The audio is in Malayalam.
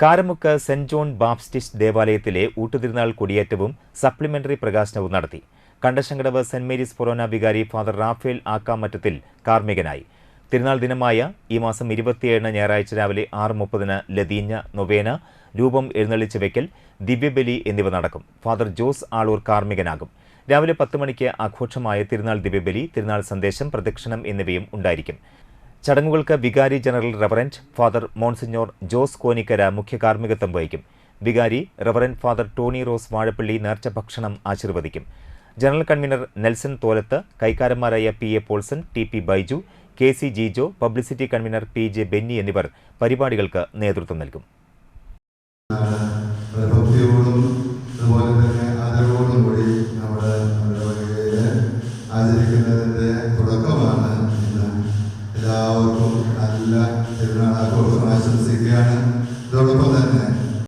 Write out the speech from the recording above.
കാരമുക്ക് സെന്റ് ജോൺ ബാപ്റ്റിസ്റ്റ് ദേവാലയത്തിലെ ഊട്ടുതിരുനാൾ കൊടിയേറ്റവും സപ്ലിമെന്ററി പ്രകാശനവും നടത്തി. കണ്ടശങ്കടവ് സെന്റ് മേരീസ് ഫൊറോന വികാരി ഫാദർ റാഫേൽ ആക്കാമറ്റത്തിൽ കാർമ്മികനായി. തിരുനാൾ ദിനമായ ഈ മാസം ഇരുപത്തിയേഴിന് ഞായറാഴ്ച രാവിലെ ആറ് മുപ്പതിന് ലതീഞ്ഞ നൊവേന രൂപം എഴുന്നള്ളിച്ച് വയ്ക്കൽ ദിവ്യബലി എന്നിവ നടക്കും. ഫാദർ ജോസ് ആളൂർ കാർമ്മികനാകും. രാവിലെ പത്ത് മണിക്ക് ആഘോഷമായ തിരുനാൾ ദിവ്യബലി തിരുനാൾ സന്ദേശം പ്രദക്ഷിണം എന്നിവയും ഉണ്ടായിരിക്കും. ചടങ്ങുകൾക്ക് വികാരി general reverend father monsignor Jose Konikkara മുഖ്യ കാർമ്മികത്വം വഹിക്കും. വികാരി reverend father Tony Rose Vazhappally നേർച്ച ഭക്ഷണം ആശീർവദിക്കും. General convener Nelson Tholath കൈക്കാരന്മാരായ P A Paulson T P Baiju K C Jijo publicity convener P J Benny എന്നിവർ പരിപാടികൾക്ക് നേതൃത്വം നൽകും. ആചരിക്കുന്നതിന്റെ ഭക്തിയോടും എല്ലാവർക്കും നല്ല പെരുന്നാൾ ആഘോഷം ആശംസിക്കുകയാണ്. ഇതോടൊപ്പം തന്നെ